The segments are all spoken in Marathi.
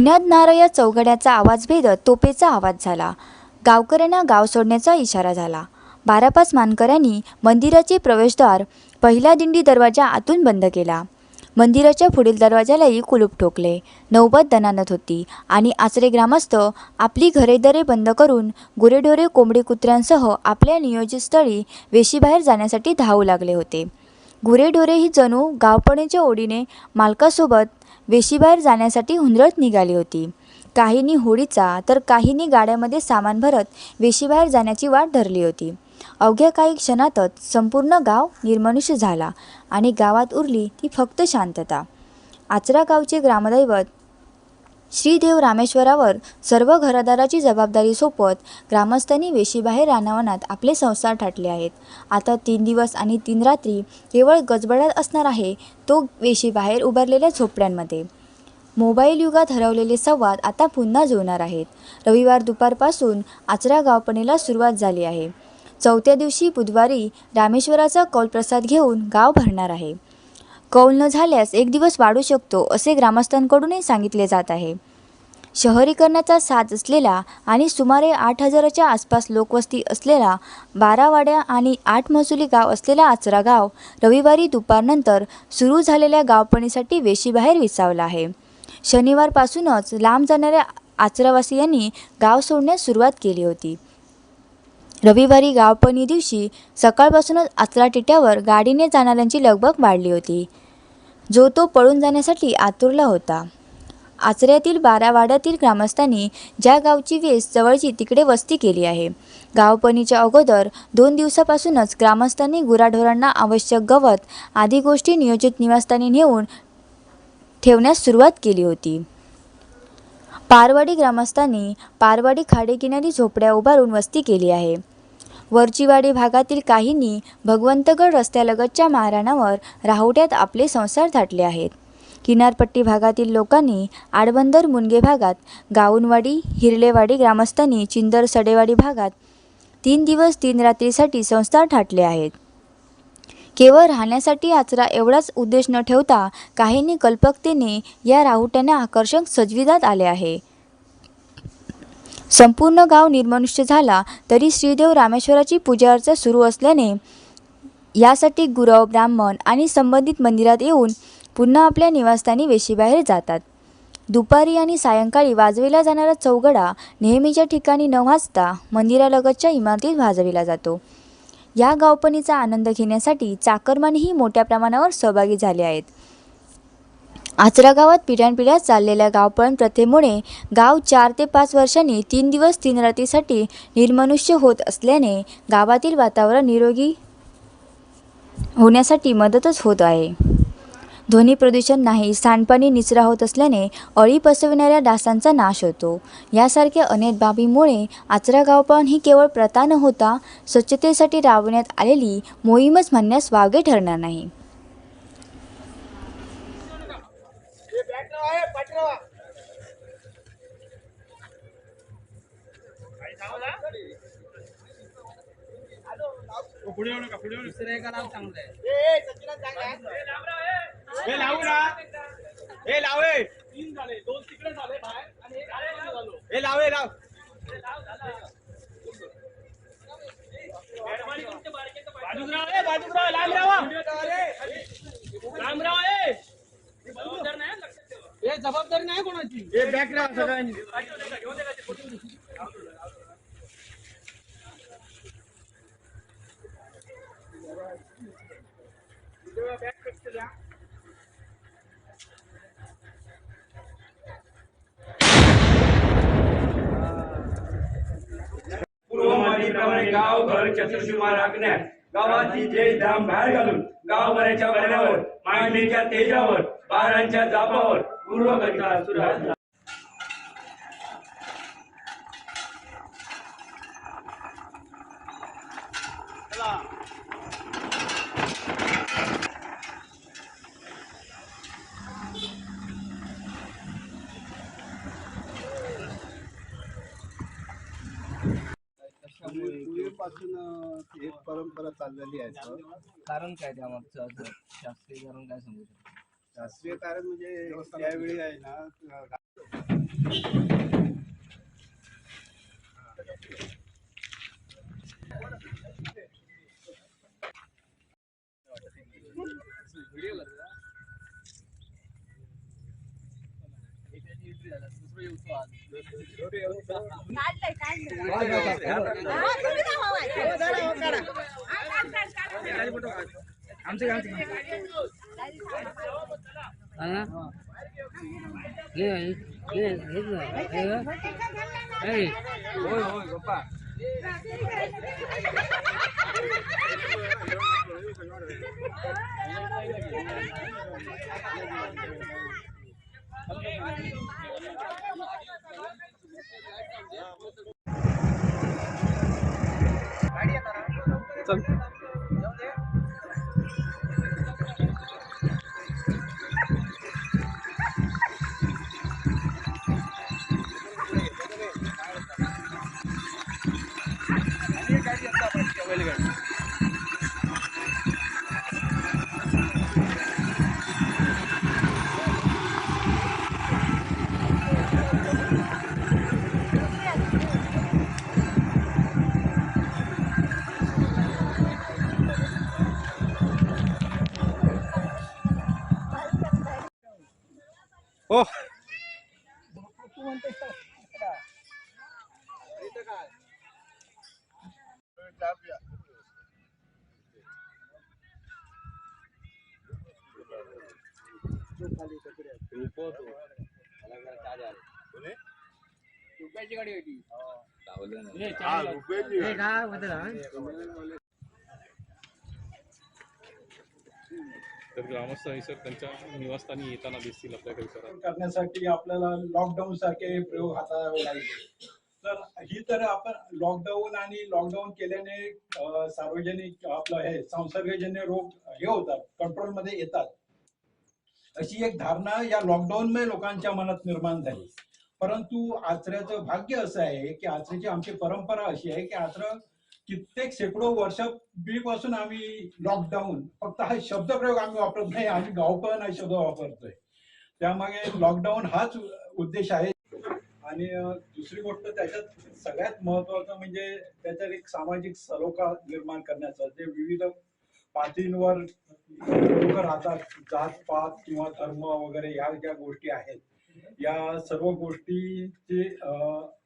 निनादणारा नारया चौघड्याचा आवाज भेदत तोपेचा आवाज झाला. गावकऱ्यांना गाव सोडण्याचा इशारा झाला. बारापास मानकऱ्यांनी मंदिराचे प्रवेशद्वार पहिला दिंडी दरवाजा आतून बंद केला. मंदिराच्या पुढील दरवाजालाही कुलूप ठोकले. नौबत दणानत होती आणि आचरे ग्रामस्थ आपली घरेदरे बंद करून गुरेढोरे कोंबडी कुत्र्यांसह आपल्या नियोजित स्थळी वेशीबाहेर जाण्यासाठी धावू लागले होते. गुरेढोरे ही जणू गावपणीच्या ओढीने मालकासोबत वेशीबाहेर जाण्यासाठी हुंदरत निघाली होती. काहींनी होडीचा तर काहींनी गाड्यामध्ये सामान भरत वेशीबाहेर जाण्याची वाट धरली होती. अवघ्या काही क्षणातच संपूर्ण गाव निर्मनुष्य झाला आणि गावात उरली ती फक्त शांतता. आचरा गावचे ग्रामदैवत श्रीदेव रामेश्वरावर सर्व घरदाराची जबाबदारी सोपवत ग्रामस्थांनी वेशीबाहेर रानावनात आपले संसार ठाटले आहेत. आता तीन दिवस आणि तीन रात्री केवळ गजबडात असणार आहे तो वेशीबाहेर उभारलेल्या झोपड्यांमध्ये. मोबाईल युगात हरवलेले संवाद आता पुन्हा जुळणार आहेत. रविवार दुपारपासून आचरा गावपणीला सुरुवात झाली आहे. चौथ्या दिवशी बुधवारी रामेश्वराचा कौलप्रसाद घेऊन गाव भरणार आहे. कौल न झाल्यास एक दिवस वाढू शकतो असे ग्रामस्थांकडूनही सांगितले जात आहे. शहरीकरणाचा साथ असलेला आणि सुमारे आठ हजाराच्या आसपास लोकवस्ती असलेला बारावाड्या आणि आठ महसुली गाव असलेला आचरा गाव रविवारी दुपारनंतर सुरू झालेल्या गावपणीसाठी वेशीबाहेर विसावला आहे. शनिवारपासूनच लांब जाणाऱ्या आचरावासियांनी गाव सोडण्यास सुरुवात केली होती. रविवारी गावपणी दिवशी सकाळपासूनच आचरा टिट्यावर गाडीने जाणाऱ्यांची लगबग वाढली होती. जो तो पळून जाण्यासाठी आतुरला होता. आचऱ्यातील बारावाड्यातील ग्रामस्थांनी ज्या गावची वेस जवळची तिकडे वस्ती केली आहे. गावपणीच्या अगोदर दोन दिवसापासूनच ग्रामस्थांनी गुराढोरांना आवश्यक गवत आदी गोष्टी नियोजित निवासस्थानी नेऊन ठेवण्यास सुरुवात केली होती. पारवाडी ग्रामस्थांनी पारवाडी खाडेकिनारी झोपड्या उभारून वस्ती केली आहे. वरचीवाडी भागातील काहींनी भगवंतगड रस्त्यालगतच्या माळरानावर राहुट्यात आपले संसार थाटले आहेत. किनारपट्टी भागातील लोकांनी आडबंदर मुनगे भागात गाऊनवाडी हिरलेवाडी ग्रामस्थांनी चिंदर सडेवाडी भागात तीन दिवस तीन रात्रीसाठी संसार ठाटले आहेत. केवळ राहण्यासाठी आचरा एवढाच उद्देश न ठेवता काहींनी कल्पकतेने या राहुट्यांना आकर्षक सजविण्यात आले आहे. संपूर्ण गाव निर्मनुष्य झाला तरी श्रीदेव रामेश्वराची पूजा अर्चा सुरू असल्याने यासाठी गुरव ब्राह्मण आणि संबंधित मंदिरात येऊन पुन्हा आपल्या निवासस्थानी वेशीबाहेर जातात. दुपारी आणि सायंकाळी वाजविला जाणारा चौगडा नेहमीच्या ठिकाणी न वाजता मंदिरालगतच्या इमारतीत वाजविला जातो. या गावपणीचा आनंद घेण्यासाठी चाकरमानही मोठ्या प्रमाणावर सहभागी झाले आहेत. आचरा गावात पिढ्यानपिढ्या चाललेल्या गावपळण प्रथेमुळे गाव चार ते पाच वर्षांनी तीन दिवस तीन रात्रीसाठी निर्मनुष्य होत असल्याने गावातील वातावरण निरोगी होण्यासाठी मदतच होत आहे. ध्वनी प्रदूषण नाही सांडपाणी निचरा होत असल्याने अळी पसविणाऱ्या डासांचा नाश होतो. यासारख्या अनेक बाबींमुळे आचरा गावपण ही केवळ प्रथा न होता स्वच्छतेसाठी राबवण्यात आलेली मोहीमच म्हणण्यास वावगे ठरणार नाही. पुढे येऊ नका पुढे येऊ नका. दुसरं एका नाव चांगलं आहे. हे लावू ना. हे लावे तीन झाले दोन तिकडे झाले बाहेर आणि एक झालो. हे लावे लाव. बाजूराव बाजूराव जबाबदारी नाही कोणाची. हे बॅक राहा सगळ्यांनी पूर्वमादीप्रमाणे गाव घर चतुर्शीमा राखण्यात गावाची जय धाम बाहेर घालून गाव भराच्या बरण्यावर मांडणीच्या तेजावर बारांच्या जापावर पूर्व पूर्वीपासून एक परंपरा चाललेली आहे कारण काय त्यामागचं शास्त्रीय कारण काय सांगू शकतो? शास्त्रीय कारण म्हणजे त्यावेळी आहे ना à ghê ghê ghê ghê ê ôi ôi có bà Oh. रुपयाची गाडी होती रुपयाची तर ग्रामस्थ सर त्यांच्या निवासस्थानी येताना दिसतील आपल्या परिसरात करण्यासाठी आपल्याला लॉकडाऊन सारखे प्रयोग हाताळावे लागले तर ही तर आपण लॉकडाऊन आणि लॉकडाऊन केल्याने अं, सार्वजनिक आपलं हे संसर्गजन्य रोग हे होतात कंट्रोलमध्ये येतात. अशी एक धारणा या लॉकडाऊन मध्ये लोकांच्या मनात निर्माण झाली. परंतु आचऱ्याचं भाग्य असं आहे की आचऱ्याची आमची परंपरा अशी आहे की आचरा कित्येक शेकडो वर्षपासून आम्ही लॉकडाऊन फक्त हा शब्दप्रयोग आम्ही वापरत नाही आम्ही गावकळण हा शब्द वापरतोय. त्यामागे लॉकडाऊन हाच उद्देश आहे. आणि दुसरी गोष्ट त्याच्यात सगळ्यात महत्वाचं म्हणजे त्याच्यात एक सामाजिक सलोखा निर्माण करण्याचा जे विविध पातळींवर लोक राहतात जात पात किंवा धर्म वगैरे या ज्या गोष्टी आहेत या सर्व गोष्टीचे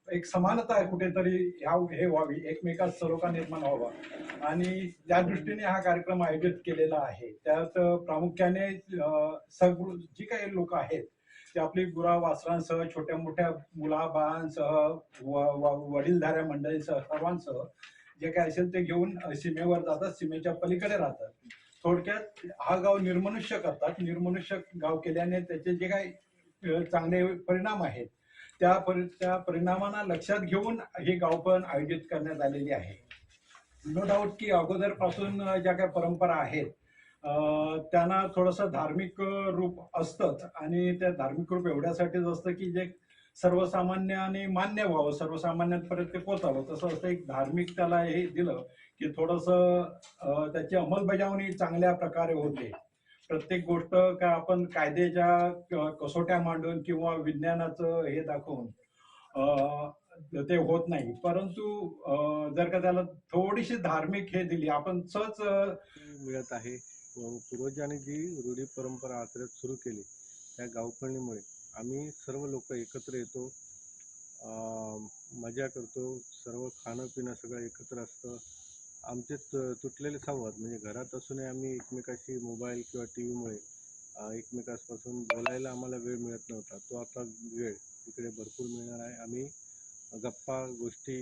एक समानता आहे कुठेतरी ह्या हे व्हावी एकमेकात सलोखा निर्माण व्हावा. आणि त्या दृष्टीने हा कार्यक्रम आयोजित केलेला आहे त्यात प्रामुख्याने अं, जी काही लोक आहेत ते आपली गुरा वासरांसह छोट्या मोठ्या मुला बाळांसह व- वडीलधाऱ्या मंडळीसह सर्वांसह जे काय असेल ते घेऊन सीमेवर जातात सीमेच्या पलीकडे राहतात. थोडक्यात हा गाव निर्मनुष्य करतात. निर्मनुष्य गाव केल्याने त्याचे जे काही चांगले परिणाम आहेत त्या परि त्या परिणामांना लक्षात घेऊन हे गावपण आयोजित करण्यात आलेली आहे. नो डाऊट की अगोदरपासून ज्या काही परंपरा आहेत त्यांना थोडंसं धार्मिक रूप असतंच आणि त्या धार्मिक रूप एवढ्यासाठीच असतं की जे सर्वसामान्याने मान्य व्हावं सर्वसामान्यांपर्यंत ते पोचावं तसं असं एक धार्मिक त्याला हे दिलं की थोडंसं त्याची अंमलबजावणी चांगल्या प्रकारे होते. प्रत्येक गोष्ट का आपण कायद्याच्या कसोट्या मांडून किंवा विज्ञानाचं हे दाखवून ते होत नाही. परंतु जर का त्याला थोडीशी धार्मिक हे दिली आपण सहज मिळत आहे. पूर्वजांनी जी रूढी परंपरा आचरत सुरू केली त्या गावपळणीमुळे आम्ही सर्व लोक एकत्र येतो. मजा करतो. सर्व खाणं पिणं सगळं एकत्र असतं. आमचे तु- तुटलेले संवाद म्हणजे घरात असूनही आम्ही एकमेकाशी मोबाईल किंवा टी व्हीमुळे एकमेकांपासून बोलायला आम्हाला वेळ मिळत नव्हता. तो आता वेळ इकडे भरपूर मिळणार आहे. आम्ही गप्पा गोष्टी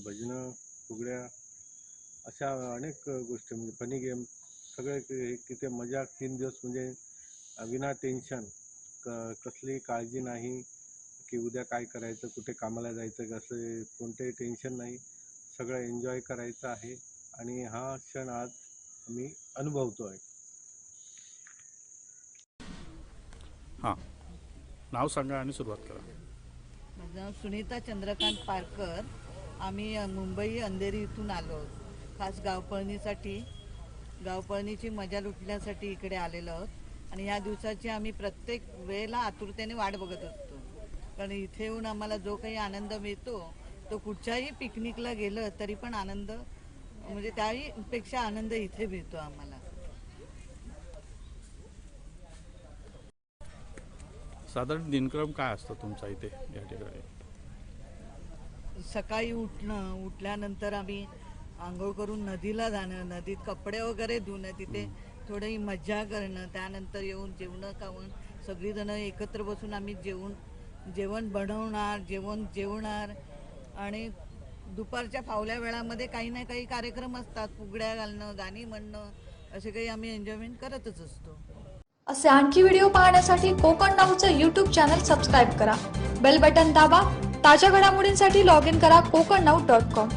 भजनं फुगड्या अशा अनेक गोष्टी म्हणजे फनी गेम सगळे तिथे मजा तीन दिवस म्हणजे विना टेन्शन क कसली काळजी नाही की उद्या काय करायचं कुठे कामाला जायचं कसं कोणतेही टेन्शन नाही. सगळं एन्जॉय करायचं आहे आणि हा क्षण आज मी अनुभवतो आहे हां. नाव सांगा आणि सुरुवात करा. माझं नाव सुनीता चंद्रकांत पारकर. आम्ही मुंबई अंधेरी इथून आलो. आहोत खास गावपळणीसाठी गावपळणीची मजा लुटण्यासाठी इकडे आलेलो आहोत. आणि या दिवसाची आम्ही प्रत्येक वेळेला आतुरतेने वाट बघत असतो. कारण इथे येऊन आम्हाला जो काही आनंद मिळतो तो कुठच्याही पिकनिकला गेलं तरी पण आनंद म्हणजे त्याही पेक्षा आनंद इथे मिळतो आम्हाला. साधारण दिनक्रम काय असतो तुमचा इथे या ठिकाणी? सकाळी उठणं उठल्यानंतर आम्ही आंघोळ करून नदीला जाणं नदीत कपडे वगैरे धुणं तिथे थोडी मज्जा करणं त्यानंतर येऊन जेवणं खाऊन सगळीजणं एकत्र बसून आम्ही जेवण जेवण बनवणार जेवण जेवणार आणि दुपारच्या फावल्या वेळामध्ये काही ना काही कार्यक्रम असतात. फुगड्या घालणं गाणी म्हणणं असे काही आम्ही एन्जॉयमेंट करतच असतो. असे आणखी व्हिडिओ पाहण्यासाठी कोकण नाऊचं यूट्यूब चॅनल सबस्क्राईब करा. बेल बटन दाबा. ताज्या घडामोडींसाठी लॉग इन करा कोकण नाऊ डॉट कॉम